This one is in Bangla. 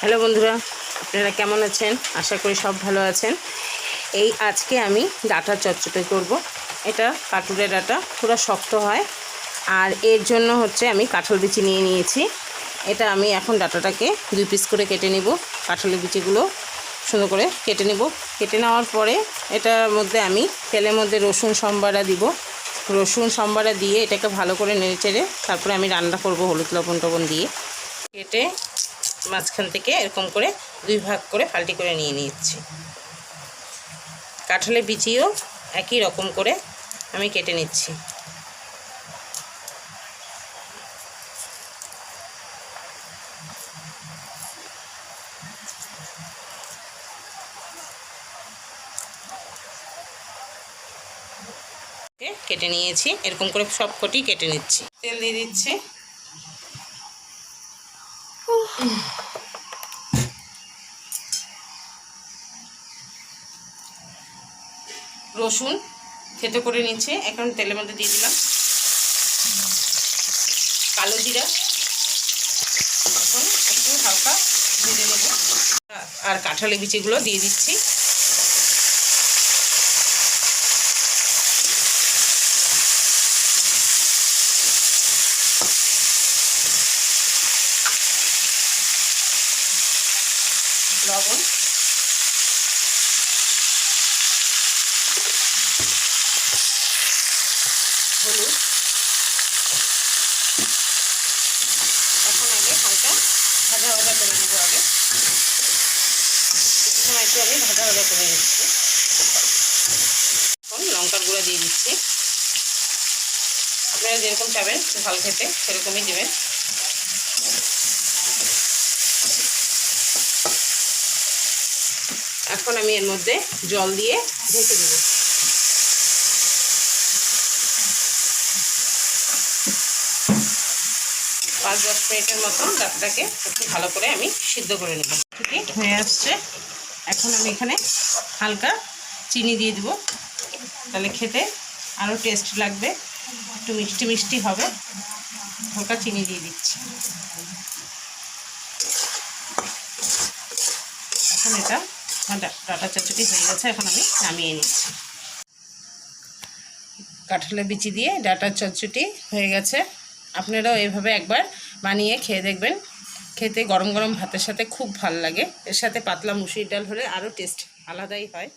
হ্যালো বন্ধুরা, আপনারা কেমন আছেন? আশা করি সব ভালো আছেন। এই আজকে আমি ডাটা চচ্চড়ি করব। এটা কাটুরের ডাটা, পুরো শক্ত হয়। আর এর জন্য হচ্ছে আমি কাঁঠাল বিচি নিয়ে নিয়েছি। এটা আমি এখন ডাটাটাকে দুই পিস করে কেটে নিব। কাঁঠালের বিচিগুলো সুন্দর করে কেটে নেব। কেটে নেওয়ার পরে এটার মধ্যে আমি তেলের মধ্যে রসুন সম্বারা দিব। রসুন সম্বারা দিয়ে এটাকে ভালো করে নেড়ে চেড়ে তারপরে আমি রান্না করব হলুদ লবণ টবণ দিয়ে। কেটে মাঝখান থেকে এরকম করে দুই ভাগ করে ফাল্টি করে নিয়ে নিচ্ছি। কাঁঠালের বিচিও একই রকম করে আমি কেটে নিচ্ছি। কেটে নিয়েছি, এরকম করে সব কটি কেটে নিচ্ছি। তেল দিয়ে দিচ্ছি। রসুন খেতে করে নিচ্ছে এখন তেলের মধ্যে দিয়ে দিলাম। কালো জিরা। এখন একটু হালকা ভেজে নেব। আর কাঁঠালি বিচিগুলো দিয়ে দিচ্ছি। লবণ। হলুদ। এখন আগে হালকা ভাজা ভাজা করে নেব আগে। সময় একটু আমি ভাজা ভাজা করে নিচ্ছি। এখন লঙ্কার গুঁড়া দিয়ে দিচ্ছি। আপনারা যেরকম চাবেন ঝাল খেতে সেরকমই দেবেন। এখন আমি এর মধ্যে জল দিয়ে ঢেকে দেবো। পাঁচ দশ মিনিটের মতন ডাটাটাকে একটু ভালো করে আমি সিদ্ধ করে নেব। ঠিক হয়ে আসছে। এখন আমি এখানে হালকা চিনি দিয়ে দিব। তাহলে খেতে আরও টেস্ট লাগবে। একটু মিষ্টি মিষ্টি হবে। হালকা চিনি দিয়ে দিচ্ছি। এখন এটা ডাটা চচ্চড়ি হয়ে গেছে, এখন আমি নামিয়ে নিচ্ছি। কাঁঠালের বিচি দিয়ে ডাটার চচ্চড়ি হয়ে গেছে। আপনারাও এভাবে একবার বানিয়ে খেয়ে দেখবেন। খেতে গরম গরম ভাতের সাথে খুব ভালো লাগে। এর সাথে পাতলা মুসুরি ডাল হলে আরও টেস্ট আলাদাই হয়।